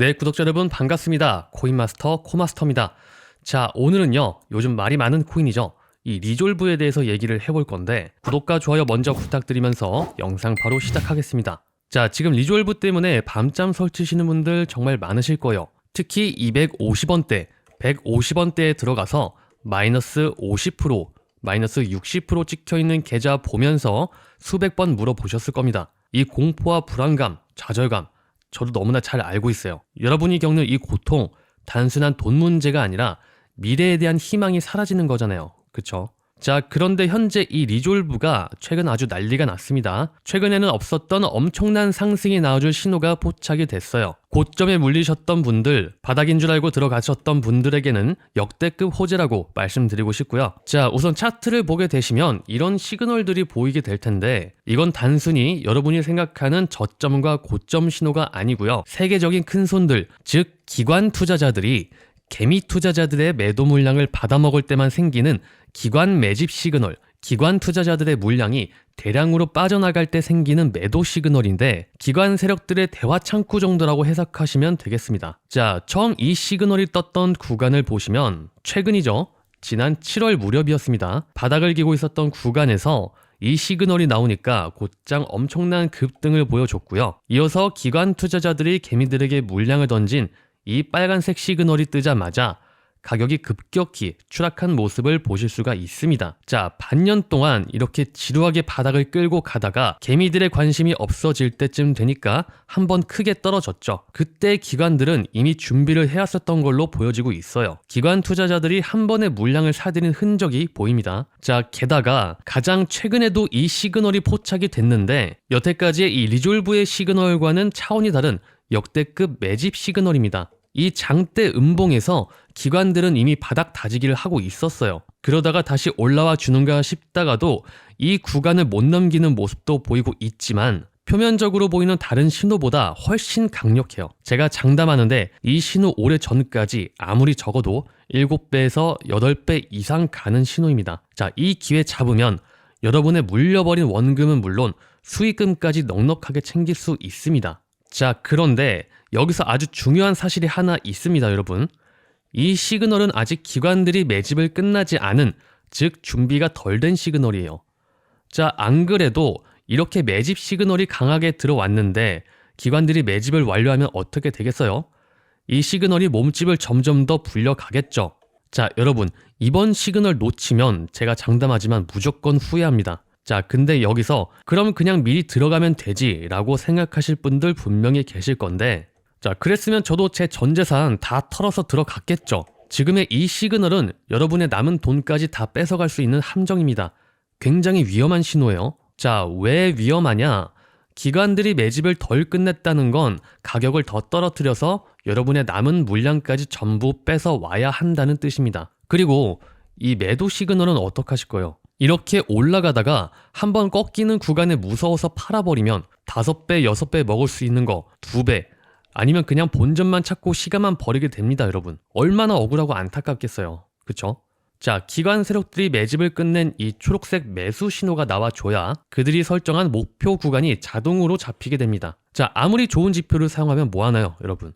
네, 구독자 여러분 반갑습니다. 코인마스터 코마스터입니다. 자, 오늘은요. 요즘 말이 많은 코인이죠. 이 리졸브에 대해서 얘기를 해볼 건데 구독과 좋아요 먼저 부탁드리면서 영상 바로 시작하겠습니다. 자, 지금 리졸브 때문에 밤잠 설치시는 분들 정말 많으실 거예요. 특히 250원대, 150원대에 들어가서 마이너스 50%, 마이너스 60% 찍혀있는 계좌 보면서 수백 번 물어보셨을 겁니다. 이 공포와 불안감, 좌절감, 저도 너무나 잘 알고 있어요. 여러분이 겪는 이 고통, 단순한 돈 문제가 아니라 미래에 대한 희망이 사라지는 거잖아요. 그쵸? 자, 그런데 현재 이 리졸브가 최근 아주 난리가 났습니다. 최근에는 없었던 엄청난 상승이 나와줄 신호가 포착이 됐어요. 고점에 물리셨던 분들, 바닥인 줄 알고 들어가셨던 분들에게는 역대급 호재라고 말씀드리고 싶고요. 자, 우선 차트를 보게 되시면 이런 시그널들이 보이게 될 텐데 이건 단순히 여러분이 생각하는 저점과 고점 신호가 아니고요. 세계적인 큰 손들, 즉 기관 투자자들이 개미 투자자들의 매도 물량을 받아먹을 때만 생기는 기관 매집 시그널, 기관 투자자들의 물량이 대량으로 빠져나갈 때 생기는 매도 시그널인데 기관 세력들의 대화 창구 정도라고 해석하시면 되겠습니다. 자, 처음 이 시그널이 떴던 구간을 보시면 최근이죠. 지난 7월 무렵이었습니다. 바닥을 기고 있었던 구간에서 이 시그널이 나오니까 곧장 엄청난 급등을 보여줬고요. 이어서 기관 투자자들이 개미들에게 물량을 던진 이 빨간색 시그널이 뜨자마자 가격이 급격히 추락한 모습을 보실 수가 있습니다. 자, 반년 동안 이렇게 지루하게 바닥을 끌고 가다가 개미들의 관심이 없어질 때쯤 되니까 한번 크게 떨어졌죠. 그때 기관들은 이미 준비를 해왔었던 걸로 보여지고 있어요. 기관 투자자들이 한 번에 물량을 사들인 흔적이 보입니다. 자, 게다가 가장 최근에도 이 시그널이 포착이 됐는데 여태까지의 이 리졸브의 시그널과는 차원이 다른 역대급 매집 시그널입니다. 이 장대 음봉에서 기관들은 이미 바닥 다지기를 하고 있었어요. 그러다가 다시 올라와 주는가 싶다가도 이 구간을 못 넘기는 모습도 보이고 있지만 표면적으로 보이는 다른 신호보다 훨씬 강력해요. 제가 장담하는데 이 신호 오래 전까지 아무리 적어도 7배에서 8배 이상 가는 신호입니다. 자, 이 기회 잡으면 여러분의 물려버린 원금은 물론 수익금까지 넉넉하게 챙길 수 있습니다. 자, 그런데 여기서 아주 중요한 사실이 하나 있습니다, 여러분. 이 시그널은 아직 기관들이 매집을 끝나지 않은, 즉, 준비가 덜 된 시그널이에요. 자, 안 그래도 이렇게 매집 시그널이 강하게 들어왔는데, 기관들이 매집을 완료하면 어떻게 되겠어요? 이 시그널이 몸집을 점점 더 불려가겠죠. 자, 여러분, 이번 시그널 놓치면 제가 장담하지만 무조건 후회합니다. 자, 근데 여기서 그럼 그냥 미리 들어가면 되지 라고 생각하실 분들 분명히 계실 건데, 자, 그랬으면 저도 제 전 재산 다 털어서 들어갔겠죠. 지금의 이 시그널은 여러분의 남은 돈까지 다 뺏어갈 수 있는 함정입니다. 굉장히 위험한 신호예요. 자, 왜 위험하냐? 기관들이 매집을 덜 끝냈다는 건 가격을 더 떨어뜨려서 여러분의 남은 물량까지 전부 뺏어 와야 한다는 뜻입니다. 그리고 이 매도 시그널은 어떡하실 거예요? 이렇게 올라가다가 한번 꺾이는 구간에 무서워서 팔아버리면 다섯 배, 여섯 배 먹을 수 있는 거두 배, 아니면 그냥 본전만 찾고 시간만 버리게 됩니다, 여러분. 얼마나 억울하고 안타깝겠어요. 그쵸? 자, 기관 세력들이 매집을 끝낸 이 초록색 매수 신호가 나와줘야 그들이 설정한 목표 구간이 자동으로 잡히게 됩니다. 자, 아무리 좋은 지표를 사용하면 뭐하나요, 여러분?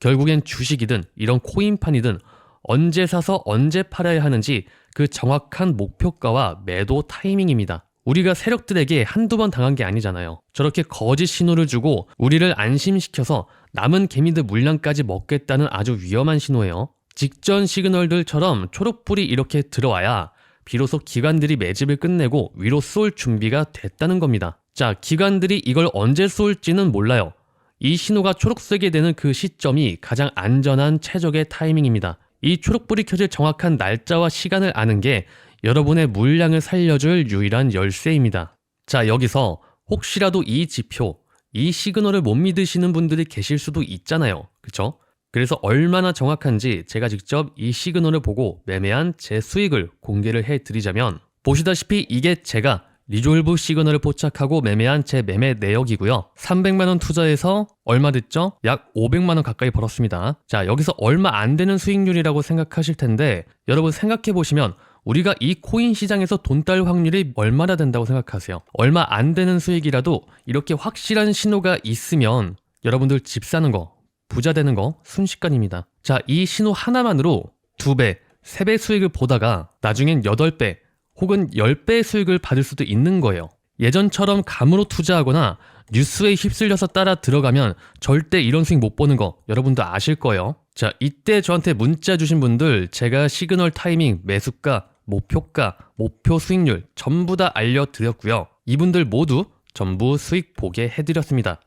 결국엔 주식이든 이런 코인판이든 언제 사서 언제 팔아야 하는지 그 정확한 목표가와 매도 타이밍입니다. 우리가 세력들에게 한두 번 당한 게 아니잖아요. 저렇게 거짓 신호를 주고 우리를 안심시켜서 남은 개미들 물량까지 먹겠다는 아주 위험한 신호예요. 직전 시그널들처럼 초록불이 이렇게 들어와야 비로소 기관들이 매집을 끝내고 위로 쏠 준비가 됐다는 겁니다. 자, 기관들이 이걸 언제 쏠지는 몰라요. 이 신호가 초록색이 되는 그 시점이 가장 안전한 최적의 타이밍입니다. 이 초록불이 켜질 정확한 날짜와 시간을 아는 게 여러분의 물량을 살려줄 유일한 열쇠입니다. 자, 여기서 혹시라도 이 지표, 이 시그널을 못 믿으시는 분들이 계실 수도 있잖아요. 그쵸? 그래서 얼마나 정확한지 제가 직접 이 시그널을 보고 매매한 제 수익을 공개를 해 드리자면 보시다시피 이게 제가 리졸브 시그널을 포착하고 매매한 제 매매 내역이고요. 300만원 투자해서 얼마 됐죠? 약 500만원 가까이 벌었습니다. 자, 여기서 얼마 안 되는 수익률이라고 생각하실 텐데 여러분 생각해 보시면 우리가 이 코인 시장에서 돈 딸 확률이 얼마나 된다고 생각하세요? 얼마 안 되는 수익이라도 이렇게 확실한 신호가 있으면 여러분들 집 사는 거 부자 되는 거 순식간입니다. 자, 이 신호 하나만으로 두 배, 세배 수익을 보다가 나중엔 여덟 배 혹은 열 배의 수익을 받을 수도 있는 거예요. 예전처럼 감으로 투자하거나 뉴스에 휩쓸려서 따라 들어가면 절대 이런 수익 못 보는 거 여러분도 아실 거예요. 자, 이때 저한테 문자 주신 분들 제가 시그널 타이밍, 매수가, 목표가, 목표 수익률 전부 다 알려드렸고요. 이분들 모두 전부 수익 보게 해드렸습니다.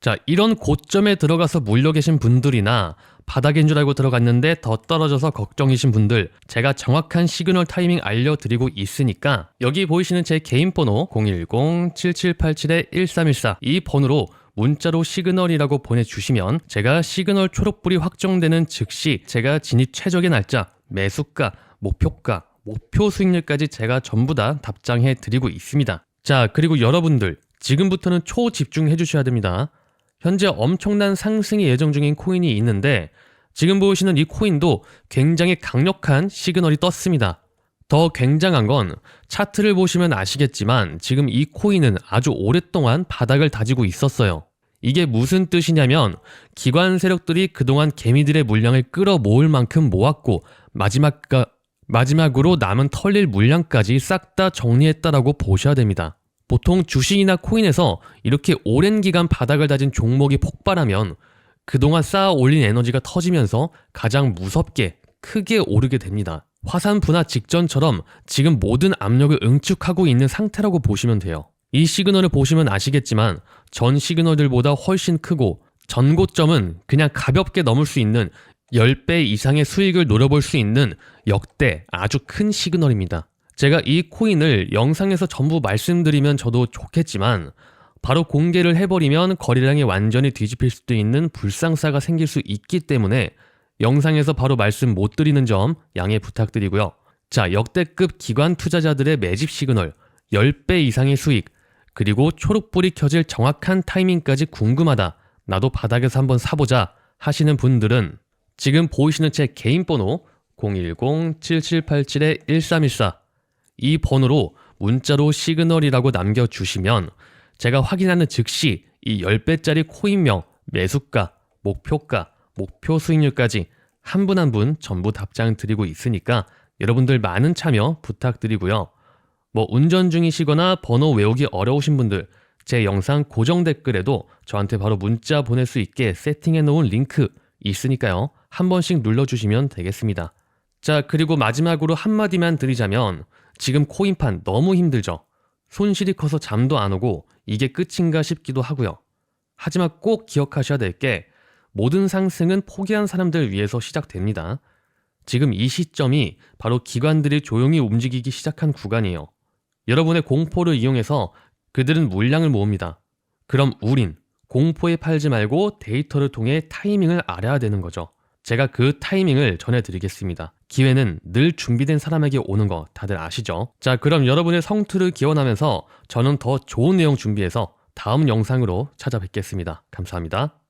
자, 이런 고점에 들어가서 물려 계신 분들이나 바닥인 줄 알고 들어갔는데 더 떨어져서 걱정이신 분들, 제가 정확한 시그널 타이밍 알려드리고 있으니까 여기 보이시는 제 개인 번호 010-7787-1314 이 번호로 문자로 시그널이라고 보내주시면 제가 시그널 초록불이 확정되는 즉시 제가 진입 최적의 날짜, 매수가, 목표가, 목표 수익률까지 제가 전부 다 답장해 드리고 있습니다. 자, 그리고 여러분들 지금부터는 초집중해 주셔야 됩니다. 현재 엄청난 상승이 예정 중인 코인이 있는데 지금 보시는 이 코인도 굉장히 강력한 시그널이 떴습니다. 더 굉장한 건 차트를 보시면 아시겠지만 지금 이 코인은 아주 오랫동안 바닥을 다지고 있었어요. 이게 무슨 뜻이냐면 기관 세력들이 그동안 개미들의 물량을 끌어모을 만큼 모았고 마지막 마지막으로 남은 털릴 물량까지 싹 다 정리했다라고 보셔야 됩니다. 보통 주식이나 코인에서 이렇게 오랜 기간 바닥을 다진 종목이 폭발하면 그동안 쌓아 올린 에너지가 터지면서 가장 무섭게 크게 오르게 됩니다. 화산 분화 직전처럼 지금 모든 압력을 응축하고 있는 상태라고 보시면 돼요. 이 시그널을 보시면 아시겠지만 전 시그널들보다 훨씬 크고 전 고점은 그냥 가볍게 넘을 수 있는 10배 이상의 수익을 노려볼 수 있는 역대 아주 큰 시그널입니다. 제가 이 코인을 영상에서 전부 말씀드리면 저도 좋겠지만 바로 공개를 해버리면 거래량이 완전히 뒤집힐 수도 있는 불상사가 생길 수 있기 때문에 영상에서 바로 말씀 못 드리는 점 양해 부탁드리고요. 자, 역대급 기관 투자자들의 매집 시그널, 10배 이상의 수익, 그리고 초록불이 켜질 정확한 타이밍까지 궁금하다. 나도 바닥에서 한번 사보자 하시는 분들은 지금 보이시는 제 개인 번호 010-7787-1314 이 번호로 문자로 시그널이라고 남겨주시면 제가 확인하는 즉시 이 10배짜리 코인명, 매수가, 목표가, 목표 수익률까지 한분 한 분 전부 답장 드리고 있으니까 여러분들 많은 참여 부탁드리고요. 뭐 운전 중이시거나 번호 외우기 어려우신 분들 제 영상 고정 댓글에도 저한테 바로 문자 보낼 수 있게 세팅해 놓은 링크 있으니까요. 한 번씩 눌러주시면 되겠습니다. 자, 그리고 마지막으로 한마디만 드리자면 지금 코인판 너무 힘들죠? 손실이 커서 잠도 안 오고 이게 끝인가 싶기도 하고요. 하지만 꼭 기억하셔야 될 게 모든 상승은 포기한 사람들 위해서 시작됩니다. 지금 이 시점이 바로 기관들이 조용히 움직이기 시작한 구간이에요. 여러분의 공포를 이용해서 그들은 물량을 모읍니다. 그럼 우린 공포에 팔지 말고 데이터를 통해 타이밍을 알아야 되는 거죠. 제가 그 타이밍을 전해드리겠습니다. 기회는 늘 준비된 사람에게 오는 거 다들 아시죠? 자, 그럼 여러분의 성투를 기원하면서 저는 더 좋은 내용 준비해서 다음 영상으로 찾아뵙겠습니다. 감사합니다.